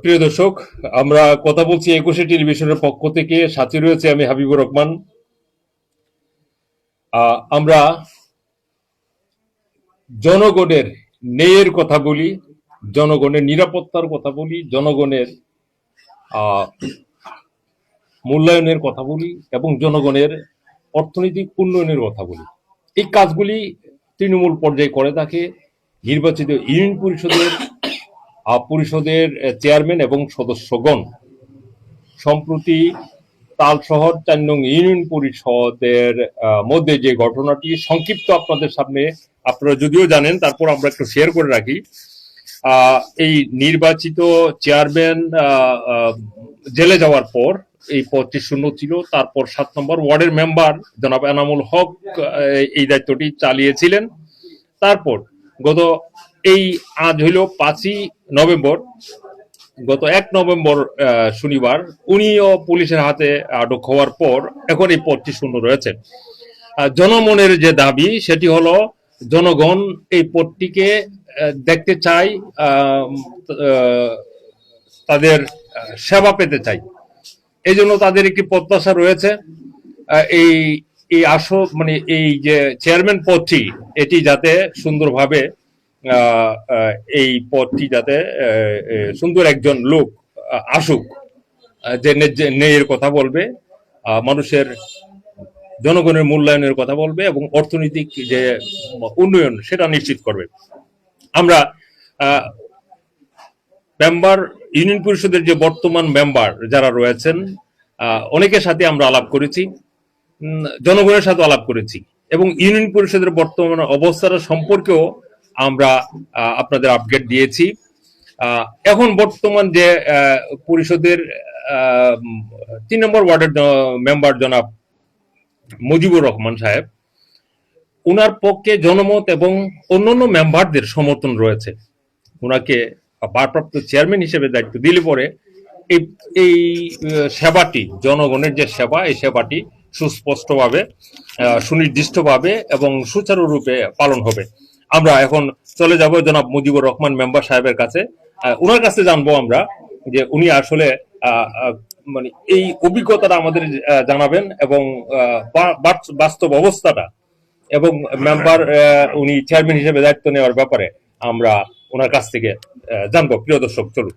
প্রিয় দর্শক, আমরা কথা বলছি একুশে টেলিভিশনের পক্ষ থেকে। সাথে রয়েছে আমি হাবিবুর রহমান। আমরা জনগণের ন্যায়ের কথা বলি, জনগণের নিরাপত্তার কথা বলি, জনগণের মূল্যায়নের কথা বলি এবং জনগণের অর্থনৈতিক উন্নয়নের কথা বলি। এই কাজগুলি তৃণমূল পর্যায়ে করে থাকে। নির্বাচিত ইউনিয়ন পরিষদের পরিষদের চেয়ারম্যান এবং সদস্যগণ। সম্প্রতি তালশহর চার ইউনিয়ন পরিষদের মধ্যে যে ঘটনাটি সংক্ষিপ্ত আপনাদের সামনে আপনারা যদিও জানেন, তারপর আমরা একটু শেয়ার করে রাখি। এই নির্বাচিত চেয়ারম্যান জেলে যাওয়ার পর, এই পদটি শূন্য ছিল। তারপর সাত নম্বর ওয়ার্ডের মেম্বার জনাব এনামুল হক এই দায়িত্বটি চালিয়েছিলেন। তারপর গত এই আজ হইল পাঁচই নভেম্বর। গত এক নভেম্বর শনিবার উনিও পুলিশের হাতে আটক হওয়ার পর এখন এই পদটি শূন্য রয়েছে। জনমনের যে দাবি, সেটি হলো জনগণ এই পদটিকে দেখতে চাই তাদের সেবা পেতে চাই এই জন্য তাদের একটি প্রত্যাশা রয়েছে। এই এই আস মানে এই যে চেয়ারম্যান পদটি, এটি যাতে সুন্দরভাবে এই পদটি সুন্দর একজন লোক আসুক যে ন্যায়ের কথা বলবে মানুষের জনগণের মূল্যায়নের কথা বলবে এবং অর্থনৈতিক যে উন্নয়ন, সেটা নিশ্চিত করবে। আমরা মেম্বার, ইউনিয়ন পরিষদের যে বর্তমান মেম্বার যারা রয়েছেন অনেকের সাথে আমরা আলাপ করেছি জনগণের সাথে আলাপ করেছি এবং ইউনিয়ন পরিষদের বর্তমান অবস্থাটা সম্পর্কেও আমরা আপনাদের আপডেট দিয়েছি। এখন বর্তমান যে পরিষদের তিন নম্বর ওয়ার্ডের মেম্বার জনাব মুজিবুর রহমান সাহেব, উনার পক্ষে জনমত এবং অন্যান্য মেম্বারদের সমর্থন রয়েছে। ওনাকে ভারপ্রাপ্ত চেয়ারম্যান হিসেবে দায়িত্ব দিলে পরে এই এই সেবাটি, জনগণের যে সেবা, এই সেবাটি সুস্পষ্টভাবে সুনির্দিষ্টভাবে এবং সুচারুরূপে পালন হবে। আমরা এখন চলে যাব জনাব মুজিবুর রহমান মেম্বার সাহেবের কাছে। ওনার কাছে জানব আমরা যে উনি আসলে মানে এই অভিজ্ঞতাটা আমাদের জানাবেন এবং বাস্তব অবস্থাটা এবং মেম্বার উনি চেয়ারম্যান হিসেবে দায়িত্ব নেওয়ার ব্যাপারে আমরা ওনার কাছ থেকে জানব। প্রিয় দর্শক, চলুন।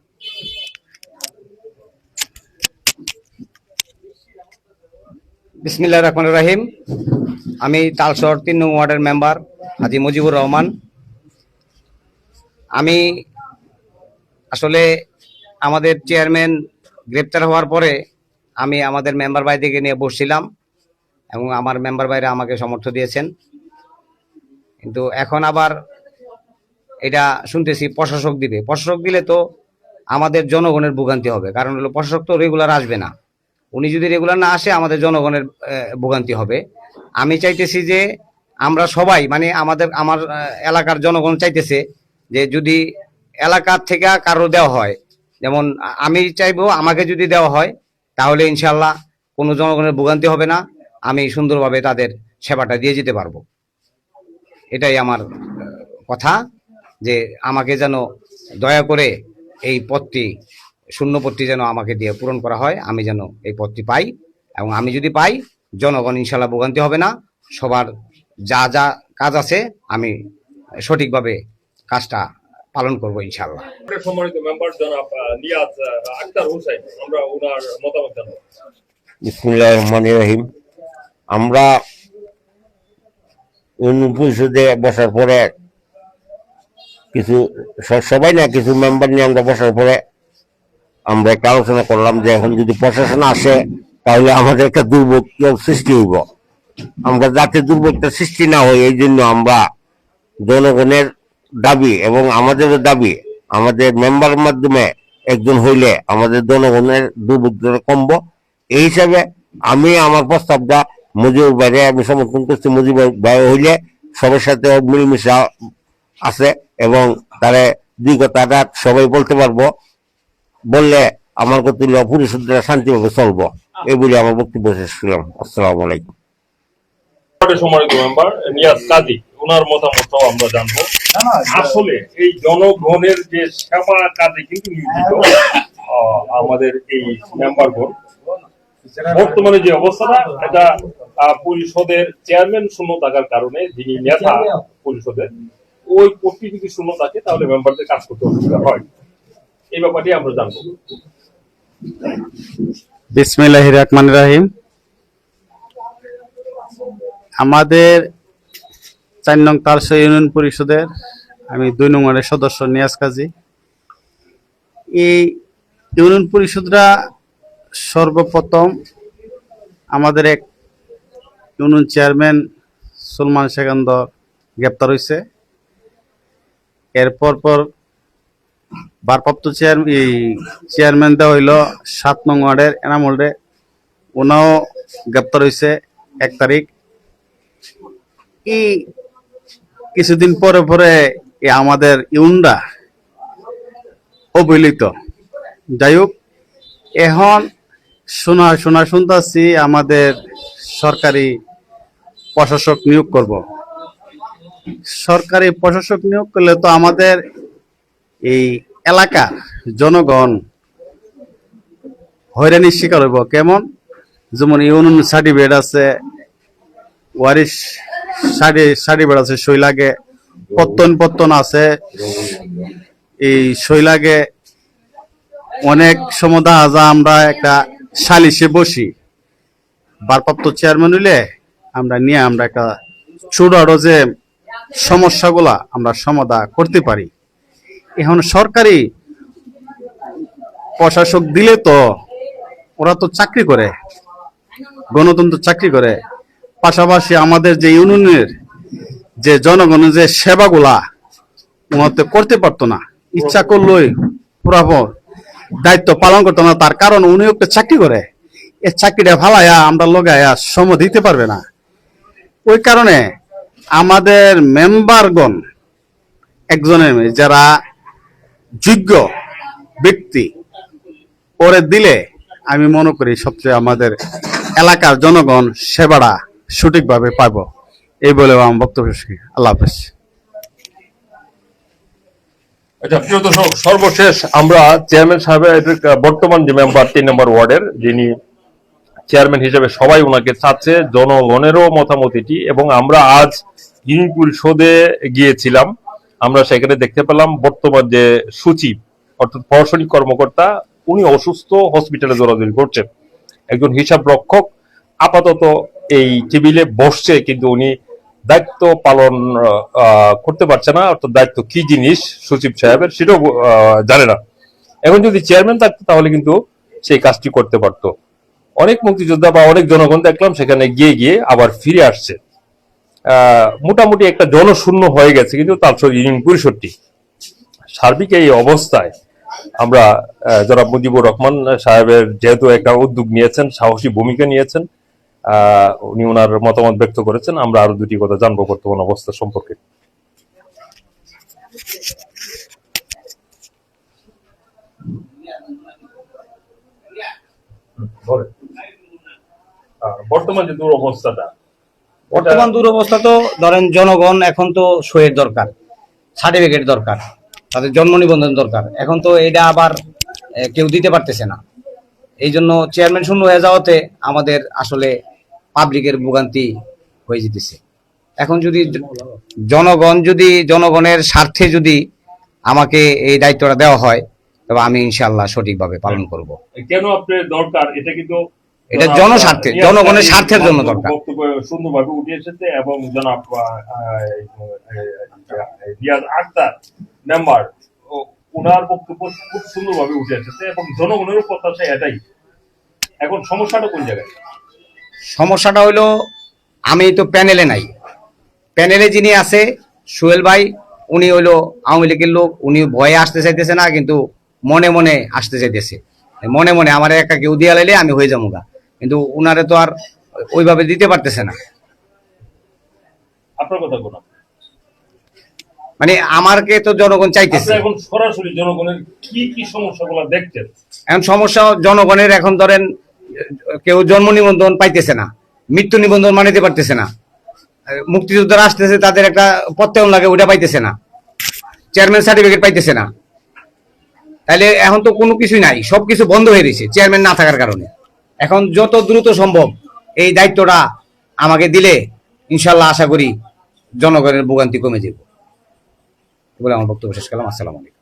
বিসমিল্লাহ রহমান রাহিম। আমি তালশহর তিন নং ওয়ার্ডের মেম্বার হাজি মুজিবুর রহমান। আমি আসলে আমাদের চেয়ারম্যান গ্রেপ্তার হওয়ার পরে আমি আমাদের মেম্বার ভাইদেরকে নিয়ে বসছিলাম এবং আমার মেম্বার ভাইরা আমাকে সমর্থ দিয়েছেন। কিন্তু এখন আবার এটা শুনতেছি প্রশাসক দিবে। প্রশাসক দিলে তো আমাদের জনগণের ভোগান্তি হবে, কারণ হলো প্রশাসক তো রেগুলার আসবে না। উনি যদি রেগুলার না আসে, আমাদের জনগণের ভোগান্তি হবে। আমি চাইতেছি যে আমরা সবাই মানে আমাদের, আমার এলাকার জনগণ চাইতেছে যে যদি এলাকার থেকে কারও দেওয়া হয়, যেমন আমি চাইব আমাকে যদি দেওয়া হয়, তাহলে ইনশাল্লাহ কোনো জনগণের ভোগান্তি হবে না। আমি সুন্দরভাবে তাদের সেবাটা দিয়ে যেতে পারব। এটাই আমার কথা যে আমাকে যেন দয়া করে এই পদটি শূন্য পদটি যেন আমাকে দিয়ে পূরণ করা হয় আমি যেন এই পদটি পাই এবং আমি যদি পাই জনগণ ইনশাল্লাহ ভোগান্তি হবে না। সবার যা যা কাজ আছে আমি সঠিকভাবে কাজটা পালন করব ইনশাল্লাহ সম্মানিত মেম্বার জনাব নিয়াজ আক্তার হোসেন আমরা ওনার মতামত জানব। বিসমুল্লাহ রহমান রহিম। আমরা পরিষদে বসার পরে কিছু সবাই না কিছু মেম্বার নিয়ে আমরা বসার পরে আমরা একটা আলোচনা করলাম যে এখন যদি প্রশাসন আসে, তাহলে আমাদের একটা দুর্ভোগ সৃষ্টি হইব। আমরা যাতে দুর্ভোগটা সৃষ্টি না হয়, এই জন্য আমরা জনগণের দাবি এবং আমাদেরও দাবি, আমাদের মেম্বারের মাধ্যমে একজন হইলে আমাদের জনগণের দুর্ভোগটা কমবো। এই হিসাবে আমি আমার প্রস্তাবটা মুজিবুর বাইরে আমি সমর্থন করছি, মুজিবুর ভাই হইলে সবার সাথে মিলমিশে আছে এবং তারে দুই কথাটা সবাই বলতে পারব। বললে আমার কত পরিশুদ্ধরা শান্তিভাবে চলবো। এই বলে আমার বক্তব্য শেষ করলাম। আসসালামু আলাইকুম। সম্মানিত মেম্বার নিয়াজ কাজী ওনার মতামতটাও আমরা জানব। আসলে এই জনগণের যে সেবা কাজে কিন্তু নিয়োজিত আহ, আমাদের এই মেম্বারগণ বর্তমানে যে অবস্থাটা এটা আহ, পরিষদের চেয়ারম্যান শূন্য থাকার কারণে যিনি নেতা পরিষদের ওই যদি শূন্য থাকে তাহলে মেম্বারদের কাজ করতে অসুবিধা হয়। এই ব্যাপারটি আমরা জানব। বিসমিল্লাহ রহমান রাহিম। আমাদের চার নং তারশো ইউনিয়ন পরিষদের আমি দুই নম্বরের সদস্য নিয়াজ কাজী। এই ইউনিয়ন পরিষদরা সর্বপ্রথম আমাদের এক ইউনিয়ন চেয়ারম্যান সুলমান সেকান্দর গ্রেপ্তার হয়েছে এরপর পর ভারপ্রাপ্ত চেয়ার দেওয়া হইল সাত নং ওয়ার্ডের এনামুলরে। উনাও গ্রেপ্তার হয়েছে এক তারিখ। এই কিছুদিন পরে পরে আমাদের ইউনরা অবহেলিত। যাই হোক, এখন শোনা শোনা শুনতেছি আমাদের সরকারি প্রশাসক নিয়োগ করব। সরকারি প্রশাসক নিয়োগ করলে তো আমাদের এই এলাকার জনগণ হয়রানির শিকার হইব। কেমন? যেমন ইউনিয়ন সার্টিফিকেট আছে, ওয়ারিশ সার্টিফিকেট আছে, শৈলাগে পত্তন পত্তন আছে। এই শৈলাগে অনেক সময় আজা আমরা একটা সালিশে বসি। ভারপ্রাপ্ত চেয়ারম্যান হইলে আমরা নিয়ে আমরা একটা ছোট যে সমস্যাগুলা আমরা সমাধা করতে পারি। এখন সরকারি প্রশাসক দিলে তো ওরা তো চাকরি করে, গণতন্ত্র চাকরি করে। পাশাপাশি আমাদের যে ইউনিয়নের যে জনগণের যে সেবাগুলা ওনার করতে পারতো না, ইচ্ছা করলেই পুরাপুর দায়িত্ব পালন করতো না, তার কারণ উনি একটা চাকরি করে। এই চাকরিটা ফালাইয়া আমরা লগাইয়া সম দিতে পারবে না। ওই কারণে আমাদের মেম্বারগণ, একজনের যারা যোগ্য ব্যক্তি ওরে দিলে আমি মনে করি সবচেয়ে আমাদের এলাকার জনগণ সেবাটা সঠিকভাবে পাবো। এই বলে আমার বক্তব্য আল্লাহ হাফেজ। আচ্ছা প্রিয় দর্শক, সর্বশেষ আমরা চেয়ারম্যান সাহেবের বর্তমান যে মেম্বার, তিন নম্বর ওয়ার্ডের, যিনি চেয়ারম্যান হিসেবে সবাই ওনাকে চাচ্ছে, জনগণেরও মতামত এটি, এবং আমরা আজ ইউনিয়ন পরিষদে গিয়েছিলাম। আমরা সেখানে দেখতে পেলাম বর্তমান যে সচিব অর্থাৎ প্রশাসনিক কর্মকর্তা, উনি অসুস্থ হসপিটালে দৌড়াদৌড়ি করছেন। একজন হিসাব রক্ষক, আপাতত এই টেবিলে বসছে, কিন্তু উনি দায়িত্ব পালন করতে পারছে না। অর্থাৎ দায়িত্ব কি জিনিস, সচিব সাহেবের সেটাও জানে না। এখন যদি চেয়ারম্যান থাকতো, তাহলে কিন্তু সেই কাজটি করতে পারতো। অনেক মুক্তিযোদ্ধা বা অনেক জনগণ দেখলাম, সেখানে গিয়ে গিয়ে আবার ফিরে আসছে। মোটামুটি একটা জনশূন্য হয়ে গেছে, কিন্তু তার ইউনিয়ন পরিষদটি। সার্বিক এই অবস্থায় আমরা জনাব মুজিবুর রহমান সাহেবের যেহেতু একটা উদ্যোগ নিয়েছেন, সাহসী ভূমিকা নিয়েছেন উনি ওনার মতামত ব্যক্ত করেছেন, আমরা আরও দুটি কথা জানব বর্তমান অবস্থা সম্পর্কে। বর্তমান যে দুরবস্থাটা বর্তমান দুরবস্থা তো ধরেন জনগণ এখন তো সইয়ের দরকার সার্টিফিকেট দরকার, তাদের জন্ম নিবন্ধন দরকার। এখন তো এটা আবার কেউ দিতে পারতেছে না। এই জন্য চেয়ারম্যান শূন্য হয়ে যাওয়াতে আমাদের আসলে পাবলিকের ভোগান্তি হয়ে যেতেছে। এখন যদি জনগণ যদি, জনগণের স্বার্থে যদি আমাকে এই দায়িত্বটা দেওয়া হয়, তবে আমি ইনশাল্লাহ সঠিকভাবে পালন করব। কেন আপনার দরকার? এটা কিন্তু এটা জনস্বার্থে, জনগণের স্বার্থের জন্য দরকার। সুন্দরভাবে উঠে এসেছে এবং জনাব রিয়াজ আক্তার মেম্বার ওনার বক্তব্য খুব সুন্দরভাবে উঠে এসেছে এবং জনগণেরও প্রত্যাশা এটাই। এখন সমস্যাটা কোন জায়গায়? সমস্যাটা হলো আমি তো প্যানেলে নাই। প্যানেলে যিনি আছে সোহেল ভাই উনি হইল আওয়ামী লীগের লোক উনি ভয়ে আসতে চাইতেছে না কিন্তু মনে মনে আসতে চাইতেছে। মনে মনে আমার একা কেউ দিয়া লাইলে আমি হয়ে যাব গা কিন্তু উনারে তো আর ওইভাবে দিতে পারতেছে না। আপনার কথা কোন? মানে আমারকে তো জনগণ চাইতেছে। এখন সরাসরি জনগণের কি কি সমস্যাগুলো দেখছেন? এখন সমস্যা জনগণের এখন ধরেন কেউ জন্ম নিবন্ধন পাইতেছে না মৃত্যু নিবন্ধন মানিতে পারতেছে না মুক্তিযোদ্ধারা আসতেছে তাদের একটা প্রত্যয়ন লাগে ওটা পাইতেছে না চেয়ারম্যান সার্টিফিকেট পাইতেছে না। তাহলে এখন তো কোনো কিছুই নাই সবকিছু বন্ধ হয়ে গেছে চেয়ারম্যান না থাকার কারণে। এখন যত দ্রুত সম্ভব এই দায়িত্বটা আমাকে দিলে, ইনশাল্লাহ আশা করি জনগণের ভোগান্তি কমে যাবে। বলে আমার বক্তব্য শেষ করলাম। আসসালামু আলাইকুম।